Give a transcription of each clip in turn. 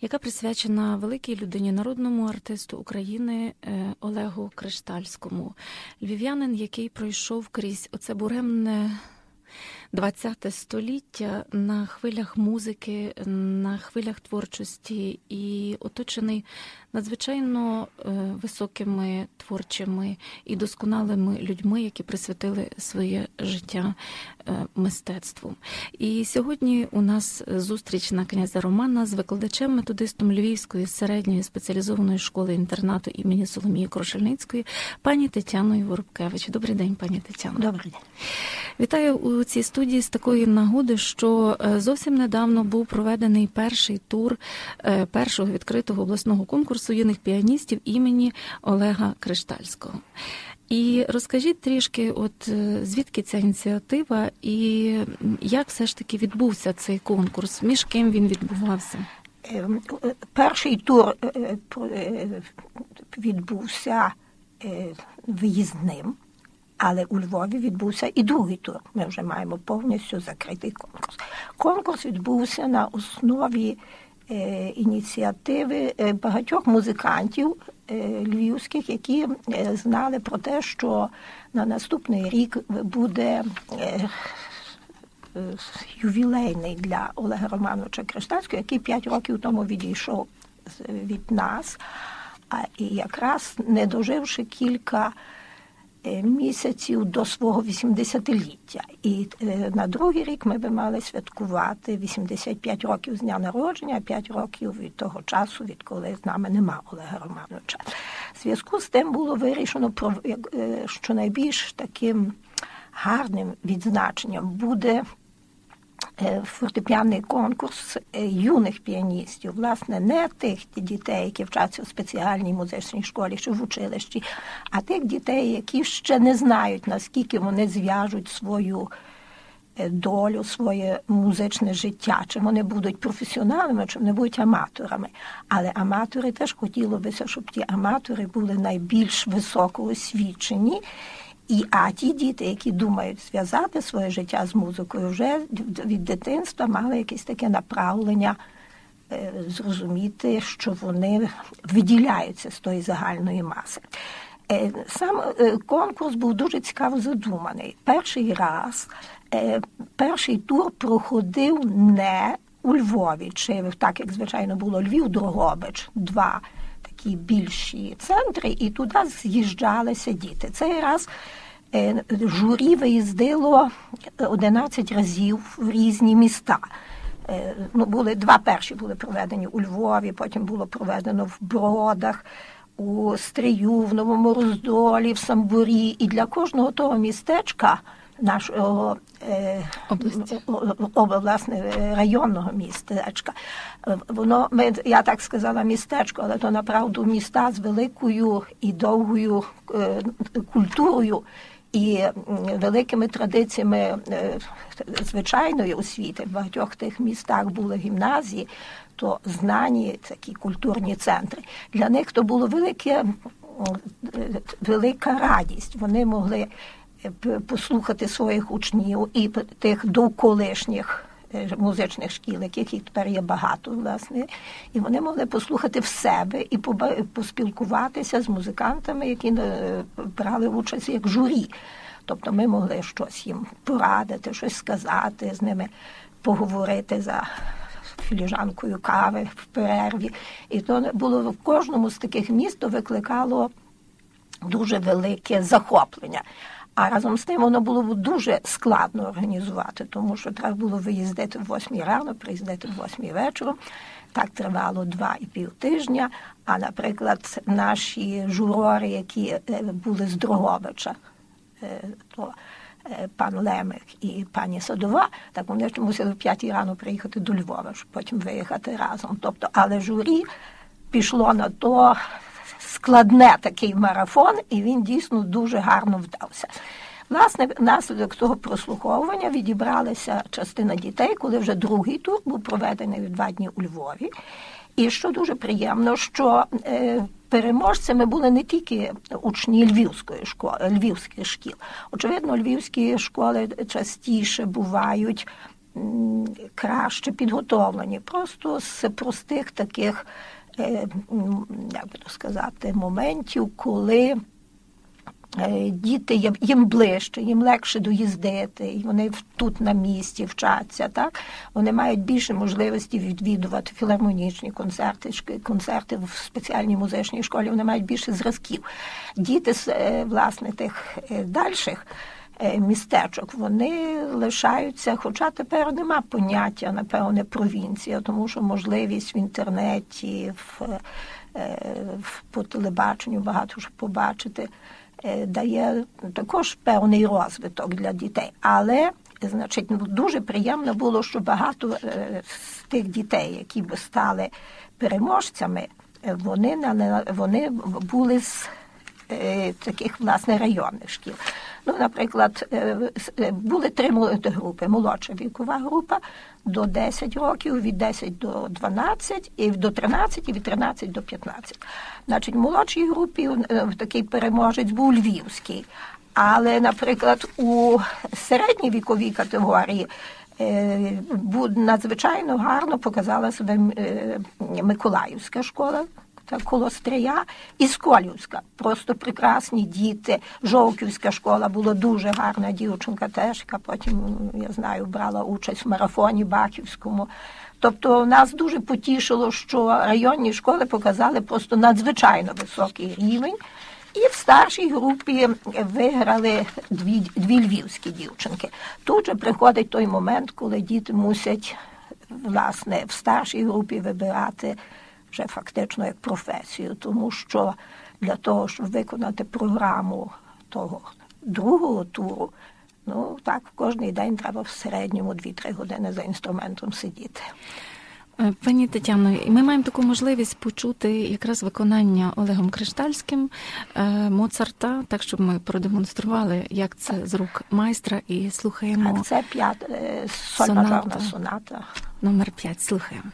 яка присвячена великій людині, народному артисту України е, Олегу Криштальському, львів'янин, який пройшов крізь оце буремне. ХХ століття на хвилях музики, на хвилях творчості і оточений надзвичайно е, високими творчими і досконалими людьми, які присвятили своє життя е, мистецтву. І сьогодні у нас зустріч на князя Романа з викладачем, методистом Львівської середньої спеціалізованої школи інтернату імені Соломії Крошельницької, пані Тетяною Воробкевич. Добрий день, пані Тетяно. Добрий день. Вітаю у цій студії з такої нагоди, що е, зовсім недавно був проведений перший тур першого відкритого обласного конкурсу юних піаністів імені Олега Криштальського. І розкажіть трішки, от е, звідки ця ініціатива, і як все ж таки відбувся цей конкурс? Між ким він відбувався? Ем, е, Перший тур е, відбувся виїзним, але у Львові відбувся і другий тур. Ми вже маємо повністю закритий конкурс. Конкурс відбувся на основі ініціативи е, багатьох музикантів е, львівських, які е, знали про те, що на наступний рік буде. е, е, ювілейний для Олега Романовича Криштальського, який п'ять років тому відійшов від нас. А і якраз не доживши кілька е, місяців до свого 80-ліття. І е, на другий рік ми би мали святкувати 85 років з дня народження, 5 років від того часу, відколи з нами нема Олега Романовича. В зв'язку з тим було вирішено, е, що найбільш таким гарним відзначенням буде е, фортепіанний конкурс е, юних піаністів, власне, не тих дітей, які вчаться в спеціальній музичній школі чи в училищі, а тих дітей, які ще не знають, наскільки вони зв'яжуть свою е, долю, своє музичне життя, чи вони будуть професіоналами, чи вони будуть аматорами. Але аматори теж хотілося, щоб ті аматори були найбільш високо освічені. І а ті діти, які думають зв'язати своє життя з музикою, вже від дитинства мали якесь таке направлення е, зрозуміти, що вони виділяються з тої загальної маси. Е, Сам е, конкурс був дуже цікаво задуманий. Перший раз, перший тур проходив не у Львові, чи так як звичайно було Львів, Дрогобич, два такі більші центри, і туди з'їжджалися діти. Цей раз е, журі виїздило 11 разів в різні міста. Е, Ну, були два перші були проведені у Львові, потім було проведено в Бродах, у Стрию, в Новому Роздолі, в Самбурі. І для кожного того містечка нашого е, Області. власне е, районного містечка. Е, Воно ми, я так сказала, містечко, але то направду міста з великою і довгою культурою. І великими традиціями звичайної освіти в багатьох тих містах були гімназії, то знані такі культурні центри. Для них то було велике, велика радість. Вони могли послухати своїх учнів і тих довколишніх е, музичних шкіл, яких тепер є багато, власне, і вони могли послухати в себе і поспілкуватися з музикантами, які е, брали участь як журі. Тобто ми могли щось їм порадити, щось сказати, з ними поговорити за філіжанкою кави в перерві. І то було в кожному з таких міст викликало дуже велике захоплення. А разом з тим воно було б дуже складно організувати, тому що треба було виїздити в 8 рано, приїздити в 8 вечором. Так тривало два і пів тижня. А, наприклад, наші журори, які е, були з Дрогобича, е, то е, пан Лемих і пані Садова, так вони ж мусили в п'ятій рано приїхати до Львова, щоб потім виїхати разом. Тобто, але журі пішло на то складне такий марафон, і він дійсно дуже гарно вдався. Власне, внаслідок того прослуховування відібралася частина дітей, коли вже другий тур був проведений два дні у Львові. І що дуже приємно, що е, переможцями були не тільки учні львівської школи, львівських шкіл. Очевидно, львівські школи частіше бувають краще підготовлені, просто з простих таких, як би сказати, моментів, коли. Е, діти їм ближче, їм легше доїздити, і вони тут на місці вчаться. Так вони мають більше можливості відвідувати філармонічні концерти, концерти в спеціальній музичній школі. Вони мають більше зразків. Діти з е, власне тих е, дальших. Містечок вони лишаються, хоча тепер нема поняття, напевне, провінція, тому що можливість в інтернеті, в, в по телебаченню багато що побачити. Е, дає також певний розвиток для дітей. Але значить, ну, дуже приємно було, що багато е, з тих дітей, які б стали переможцями, е, вони вони були з таких власне районних шкіл. Ну, Наприклад, були три групи: молодша вікова група до 10 років, від 10 до 12, і до 13 і від 13 до 15. Значить, в молодшій групі е, такий переможець був львівський. Але, наприклад, у середній віковій категорії е, надзвичайно гарно показала себе е, Миколаївська школа та Колострия і Сколівська. Просто прекрасні діти. Жовківська школа була дуже гарна дівчинка, теж яка потім, я знаю, брала участь в марафоні Баківському. Тобто нас дуже потішило, що районні школи показали просто надзвичайно високий рівень. І в старшій групі виграли дві дві львівські дівчинки. Тут же приходить той момент, коли діти мусять власне в старшій групі вибирати вже фактично як професію, тому що для того, щоб виконати програму того другого туру, ну так кожний день треба в середньому 2-3 години за інструментом сидіти. Е, пані Тетяно, ми маємо таку можливість почути якраз виконання Олегом Криштальським е, Моцарта, так щоб ми продемонстрували, як це з рук майстра, і слухаємо. Так, Це п'ят е, соната. соната. Номер 5. Слухаємо.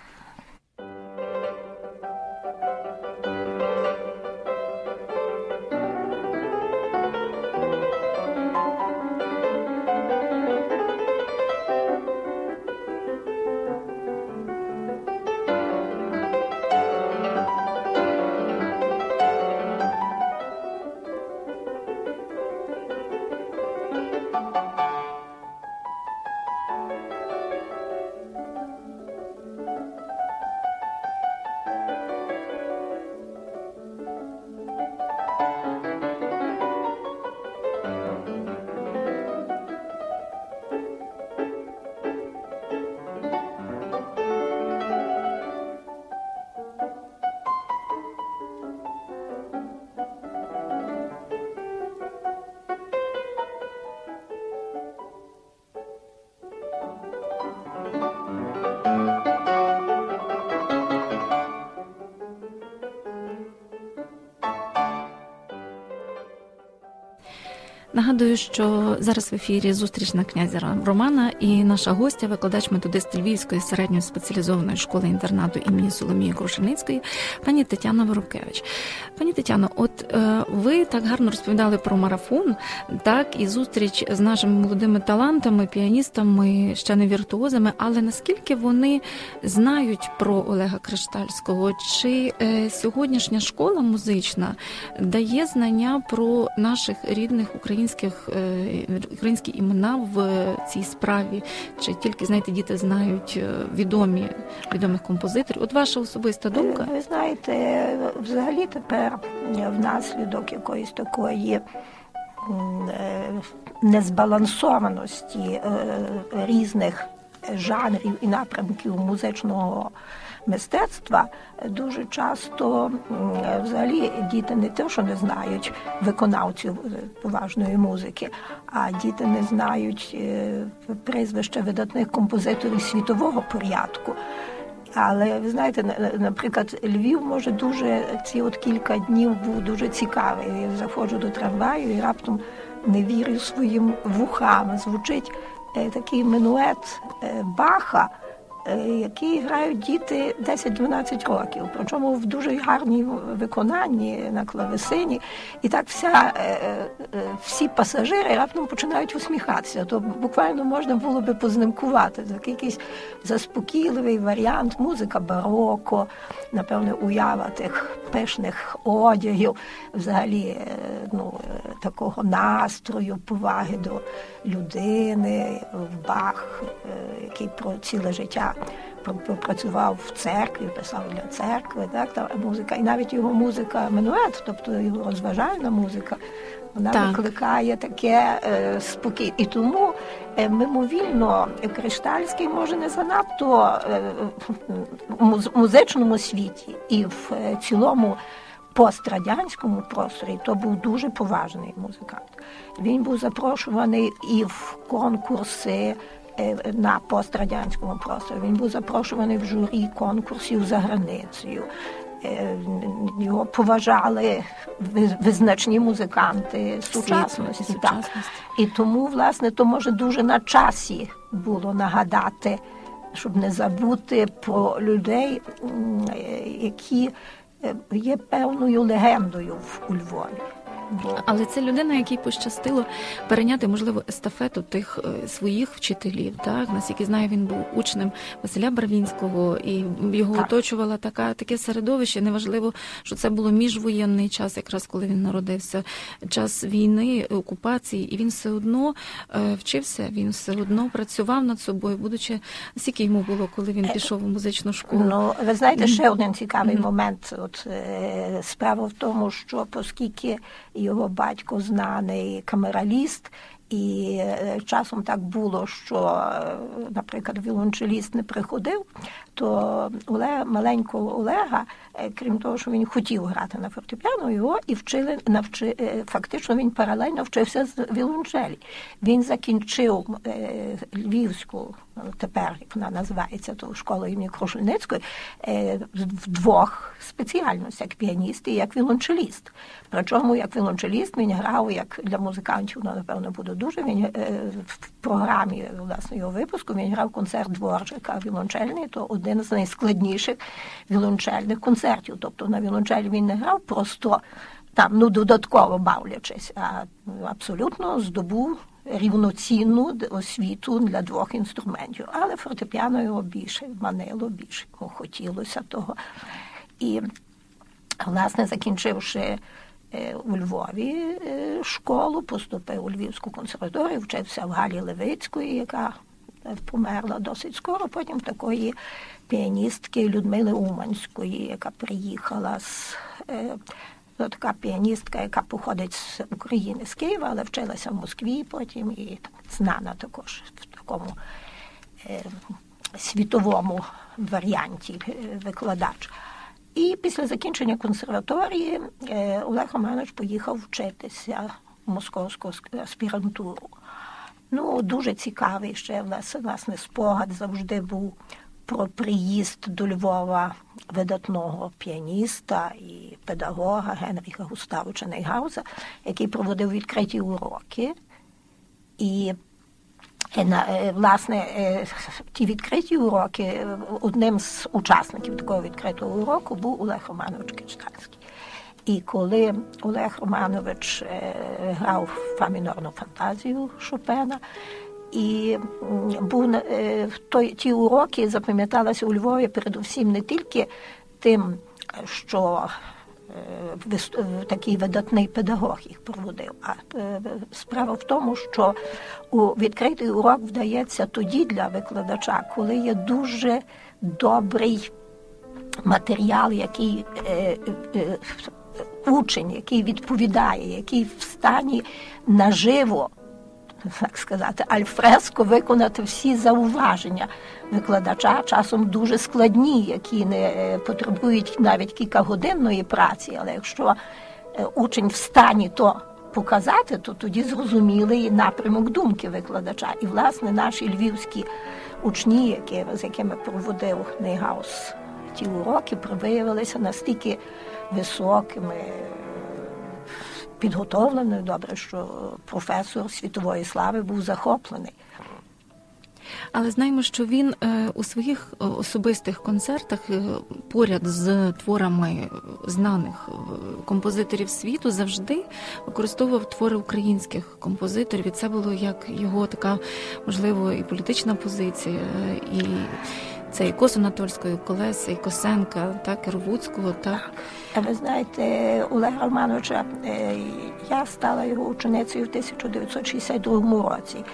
Нагадую, що зараз в ефірі зустріч на князя Романа і наша гостя, викладач методист Львівської середньої спеціалізованої школи інтернату імені Соломії Крушеницької, пані Тетяна Воробкевич. Пані Тетяно, от е, ви так гарно розповідали про марафон, так і зустріч з нашими молодими талантами, піаністами, ще не віртуозами. Але наскільки вони знають про Олега Криштальського? Чи е, сьогоднішня школа музична дає знання про наших рідних українських? Українських е, українські імена в цій справі, чи тільки знаєте, діти знають е, відомі відомих композиторів? От ваша особиста думка? Ви знаєте, взагалі тепер внаслідок якоїсь такої. Е, незбалансованості різних жанрів і напрямків музичного мистецтва дуже часто взагалі діти не те, що не знають виконавців е, поважної музики, а діти не знають е, прізвища видатних композиторів світового порядку. Але ви знаєте, наприклад, Львів може дуже ці от кілька днів був дуже цікавий. Я заходжу до трамваю і раптом не вірю своїм вухам. Звучить е, такий минует Баха. Е, які грають діти 10-12 років, причому в дуже гарній виконанні на клавесині. І так вся, е, е, всі пасажири раптом починають усміхатися. То буквально можна було би познимкувати. Такий якийсь заспокійливий варіант, музика бароко, напевне, уява тих пишних одягів, взагалі ну, такого настрою, поваги до людини, в бах, який про ціле життя працював в церкві, писав для церкви, так та музика, і навіть його музика минует, тобто його розважальна музика, вона так. викликає таке е, спокій. І тому е, мимовільно Криштальський може не занадто е, в музичному світі і в е, цілому. Пострадянському просторі то був дуже поважний музикант. Він був запрошуваний і в конкурси Е, на пострадянському просторі. Він був запрошуваний в журі конкурсів за границею. Е, його поважали визначні музиканти сучасності. Світ, так. І тому, власне, то може дуже на часі було нагадати, щоб не забути про людей, які е, є певною легендою у Львові. Але це людина, якій пощастило перейняти, можливо, естафету тих е, своїх вчителів. Так наскільки знаю, він був учнем Василя Барвінського, і його так. оточувала така таке середовище. Неважливо, що це було міжвоєнний час, якраз коли він народився, час війни, окупації, і він все одно е, вчився. Він все одно працював над собою, будучи скільки йому було, коли він пішов у музичну школу. Ну ви знаєте, ще один цікавий момент. От е, справа в тому, що оскільки його батько знаний камераліст, і е, часом так було, що, е, наприклад, віолончеліст не приходив, то Олег, маленького Олега, е, крім того, що він хотів грати на фортепіано, його і вчили навчи, фактично він паралельно вчився з віолончелі. Він закінчив Львівську, тепер як вона називається, то школу імені Крушельницької, в двох спеціальностях як піаніст і як віолончеліст. Причому як віолончеліст він грав як для музикантів, ну, напевно, буде дуже. Він е, в програмі власне його випуску він грав концерт дворжика вілончельний, то один з найскладніших вілончельних концертів. Тобто на вілончелі він не грав просто там ну додатково бавлячись, а абсолютно здобув рівноцінну освіту для двох інструментів. Але фортепіано його більше манило, більше йому хотілося того. І, власне, закінчивши Е, у Львові е, школу, поступив у Львівську консерваторію, вчився в Галі Левицької, яка померла досить скоро. Потім такої піаністки Людмили Уманської, яка приїхала з е, ну, така піаністка, яка походить з України з Києва, але вчилася в Москві потім і знана також в такому е, світовому варіанті викладач. І після закінчення консерваторії е, Олег Романович поїхав вчитися в московську аспірантуру. Ну, дуже цікавий ще власне спогад завжди був про приїзд до Львова видатного піаніста і педагога Генріха Густавовича Нейгауза, який проводив відкриті уроки. І Е, е, власне, е, ті відкриті уроки, одним з учасників такого відкритого уроку був Олег Романович Кичканський. І коли Олег Романович грав фамінорну фантазію Шопена, і був той, ті уроки запам'яталися у Львові передусім не тільки тим, що Е, е, такий видатний педагог їх проводив. А е, справа в тому, що у відкритий урок вдається тоді для викладача, коли є дуже добрий матеріал, який учень, який відповідає, який в стані наживо так сказати, альфреско виконати всі зауваження викладача, часом дуже складні, які не е, потребують навіть кількагодинної праці. Але якщо е, учень в стані то показати, то тоді зрозумілий напрямок думки викладача. І, власне, наші львівські учні, які, з якими проводив Нейгаус ті уроки, виявилися настільки високими, підготовленими добре, що професор світової слави був захоплений. Але знаємо, що він е, у своїх е, особистих концертах е, поряд з творами знаних композиторів світу завжди використовував твори українських композиторів. І це було як його така, можливо, і політична позиція, і це і Кос Анатольської, Колеси, і Косенка, так, і Ровуцького, так. Ви знаєте, Олега Романовича, я стала його ученицею в 1962 році.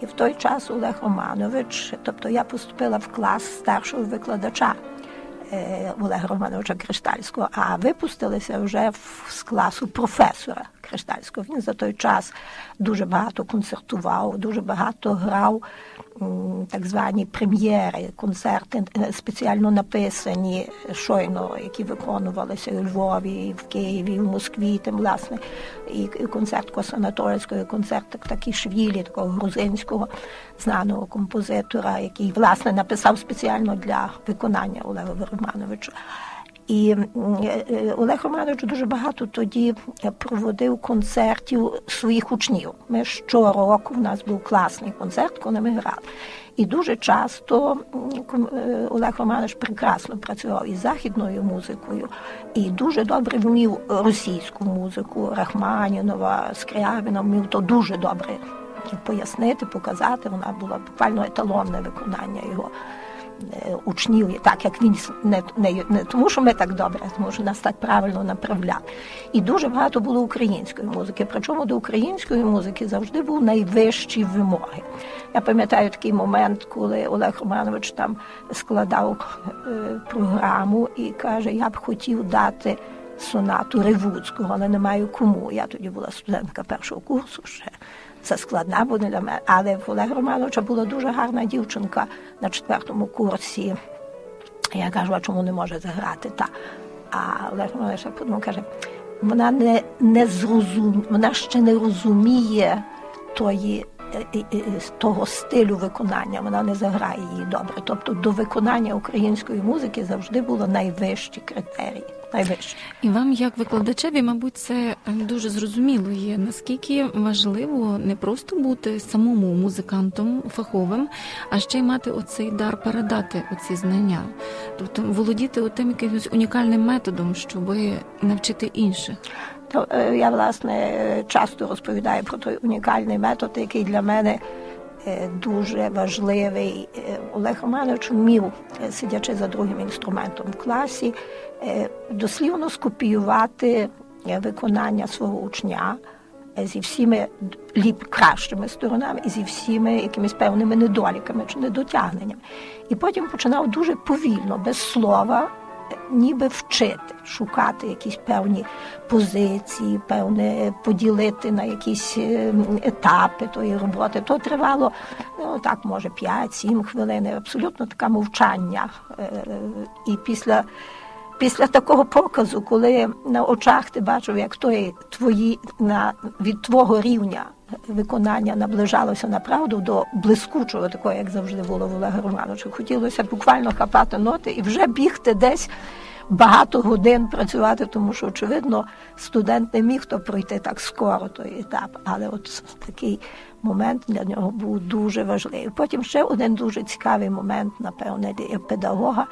І в той час Олег Романович, тобто я поступила в клас старшого викладача е, Олега Романовича Криштальського, а випустилися вже з класу професора Криштальського. Він за той час дуже багато концертував, дуже багато грав так звані прем'єри, концерти е, спеціально написані щойно, які виконувалися у Львові, і в Києві, і в Москві, тим власне, і концерт Косанаторського, і концерт такий Швілі, такого грузинського знаного композитора, який власне написав спеціально для виконання Олега Романовича. І е, Олег Романович дуже багато тоді проводив концертів своїх учнів. Ми щороку в нас був класний концерт, коли ми грали. І дуже часто е, Олег Романович прекрасно працював із західною музикою, і дуже добре вмів російську музику, Рахманінова, Скрябіна, вмів то дуже добре пояснити, показати. Вона була буквально еталонне виконання його. Учнів, так як він не, не, не тому, що ми так добре, а тому що нас так правильно направляли. І дуже багато було української музики. Причому до української музики завжди був найвищі вимоги. Я пам'ятаю такий момент, коли Олег Романович там складав програму і каже: Я б хотів дати сонату Ревуцького, але не маю кому. Я тоді була студентка першого курсу ще це складна буде для мене. Але в Олега Романовича була дуже гарна дівчинка на четвертому курсі. Я кажу, а чому не може заграти? Та. А Олег Романович подумав, каже, вона не не зрозум... вона ще не розуміє тої, е, е, е, того стилю виконання, вона не заграє її добре. Тобто до виконання української музики завжди було найвищі критерії найвище. І вам, як викладачеві, мабуть, це дуже зрозуміло є. Наскільки важливо не просто бути самому музикантом фаховим, а ще й мати оцей дар передати оці знання, тобто володіти отим якимось унікальним методом, щоб навчити інших. То е, я власне часто розповідаю про той унікальний метод, який для мене. Е, дуже важливий Олег Романович вмів, е, сидячи за другим інструментом в класі, Е, дослівно скопіювати е, виконання свого учня е, зі всіми ліп кращими сторонами і зі всіми якимись певними недоліками чи недотягненнями. І потім починав дуже повільно, без слова, ніби вчити, шукати якісь певні позиції, певне поділити на якісь етапи тої роботи. То тривало ну так, може 5-7 хвилин, абсолютно таке мовчання. І після Після такого показу, коли на очах ти бачив, як той твої на від твого рівня виконання наближалося на правду до блискучого, такого, як завжди було в Олега Романовича, хотілося буквально хапати ноти і вже бігти десь багато годин працювати, тому що, очевидно, студент не міг то пройти так скоро той етап. Але от такий момент для нього був дуже важливий. Потім ще один дуже цікавий момент, напевне, для педагога.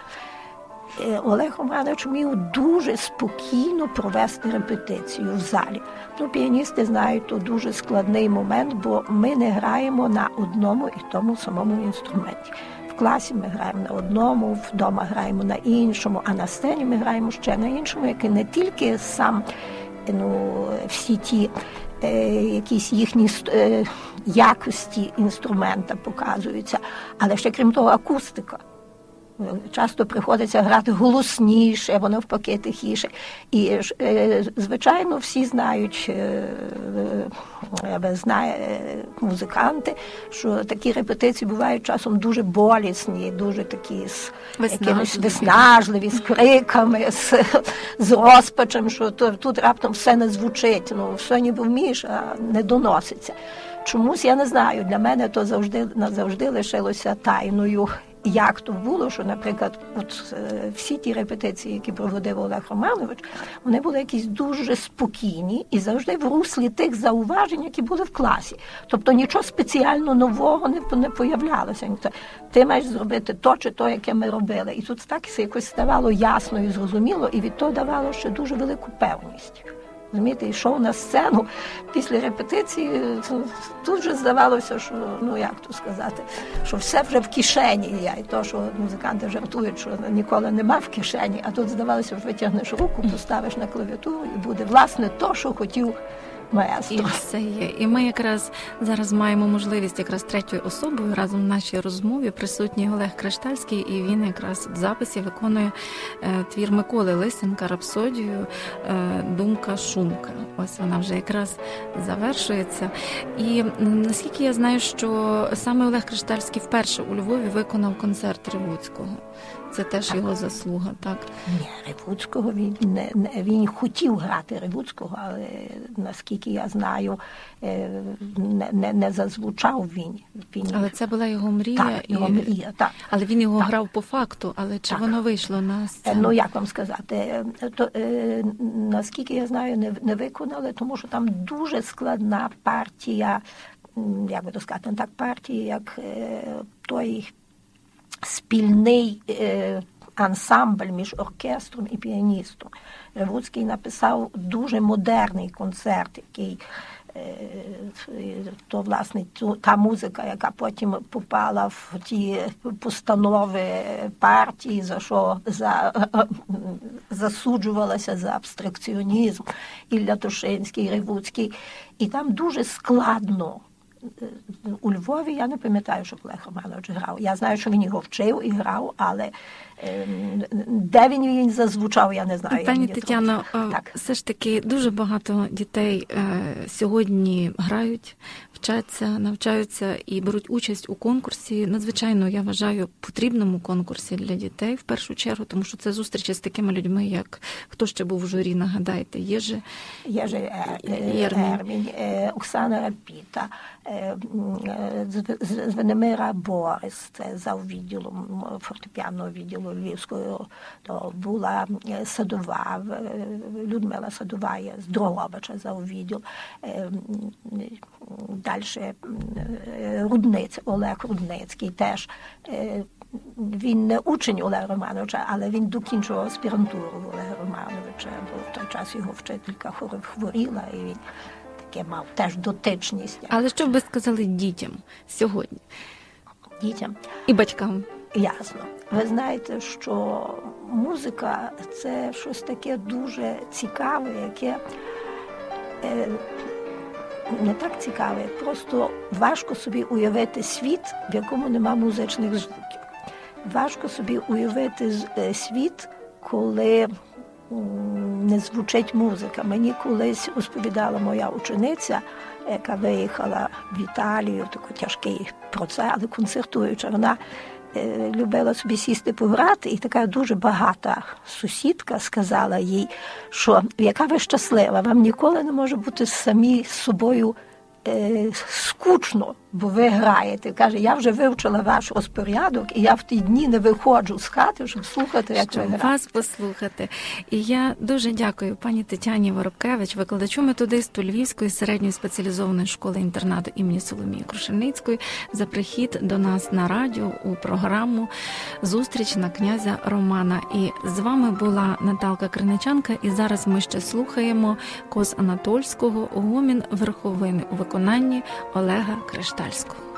Е, Олег Романович вмів дуже спокійно провести репетицію в залі. Ну, Піаністи знають, то дуже складний момент, бо ми не граємо на одному і тому самому інструменті. В класі ми граємо на одному, вдома граємо на іншому, а на сцені ми граємо ще на іншому, який не тільки сам ну, всі ті е, якісь їхні е, якості інструмента показуються, але ще крім того, акустика. Часто приходиться грати голосніше, воно навпаки тихіше. І е, звичайно, всі знають, е, е, знає музиканти, що такі репетиції бувають часом дуже болісні, дуже такі з якимись виснажливі, з криками, з з розпачем, що тут раптом все не звучить. Ну все ніби вмієш, а не доноситься. чомусь я не знаю. Для мене то завжди назавжди лишилося тайною. Як то було, що, наприклад, от е, всі ті репетиції, які проводив Олег Романович, вони були якісь дуже спокійні і завжди в руслі тих зауважень, які були в класі. Тобто нічого спеціально нового не, не появлялося. Ти маєш зробити то чи то, яке ми робили. І тут так якось ставало ясно і зрозуміло, і від того давало ще дуже велику певність. Розумієте, йшов на сцену після репетиції. Тут же здавалося, що ну як то сказати, що все вже в кишені Я І то, що музиканти жартують, що ніколи нема в кишені, а тут здавалося, що витягнеш руку, поставиш на клавіатуру і буде власне то, що хотів. І все є. І ми якраз зараз маємо можливість якраз третьою особою разом в нашій розмові присутній Олег Криштальський, і він якраз в записі виконує е, твір Миколи Лисенка рапсодію е, Думка Шумка. Ось вона вже якраз завершується. І наскільки я знаю, що саме Олег Криштальський вперше у Львові виконав концерт Ревуцького. Це теж так. його заслуга, так? Ні, Ревуцького він не, не він хотів грати Ревуцького, але наскільки я знаю, е, не не, не зазвучав він. він. Але це була його мрія. Так, його мрія, так. Але він його так. грав по факту, але чи так. воно вийшло на сцену? Ну як вам сказати, е, то е, наскільки я знаю, не, не виконали, тому що там дуже складна партія, як би то сказати, так партія, як е, той спільний е, ансамбль між оркестром і піаністом. Ревуцький написав дуже модерний концерт, який е, то власне та музика, яка потім попала в ті постанови партії, за що за, засуджувалася за абстракціонізм Ілля Тушинський, Ревуцький. І там дуже складно у Львові я не пам'ятаю, що Олег Романович грав. Я знаю, що він його вчив і грав, але ем, де він він зазвучав, я не знаю. Пані Тетяно, так. все ж таки дуже багато дітей е, сьогодні грають, вчаться, навчаються і беруть участь у конкурсі. Надзвичайно я вважаю потрібному конкурсі для дітей в першу чергу, тому що це зустрічі з такими людьми, як хто ще був в журі, нагадайте, є же Єжи Ермінь, Оксана Рапіта. Звенемира Борис, це за відділом фортепіаного відділу Львівського, то була Садова, Людмила Садова з Дрогобича за відділ. Далі Рудниць, Олег Рудницький теж. Він не учень Олега Романовича, але він докінчував аспірантуру Олега Романовича, бо в той час його вчителька хворіла і він таке мав теж дотичність. Але що б ви сказали дітям сьогодні? Дітям і батькам. Ясно. Ви знаєте, що музика це щось таке дуже цікаве, яке е, не так цікаве, просто важко собі уявити світ, в якому нема музичних звуків. Важко собі уявити е, світ, коли не звучить музика. Мені колись розповідала моя учениця, яка виїхала в Італію, такий тяжкий процес, але концертуючи, вона е, любила собі сісти пограти, і така дуже багата сусідка сказала їй, що яка ви щаслива, вам ніколи не може бути самі з собою е, скучно бо ви граєте. Каже, я вже вивчила ваш розпорядок, і я в ті дні не виходжу з хати, щоб слухати, як щоб ви граєте. вас послухати. І я дуже дякую пані Тетяні Воробкевич, викладачу методисту Львівської середньої спеціалізованої школи інтернату імені Соломії Крушельницької за прихід до нас на радіо у програму Зустріч на князя Романа. І з вами була Наталка Криничанка. І зараз ми ще слухаємо коз Анатольського гомін верховини у виконанні Олега Кришталь. Kowalsku.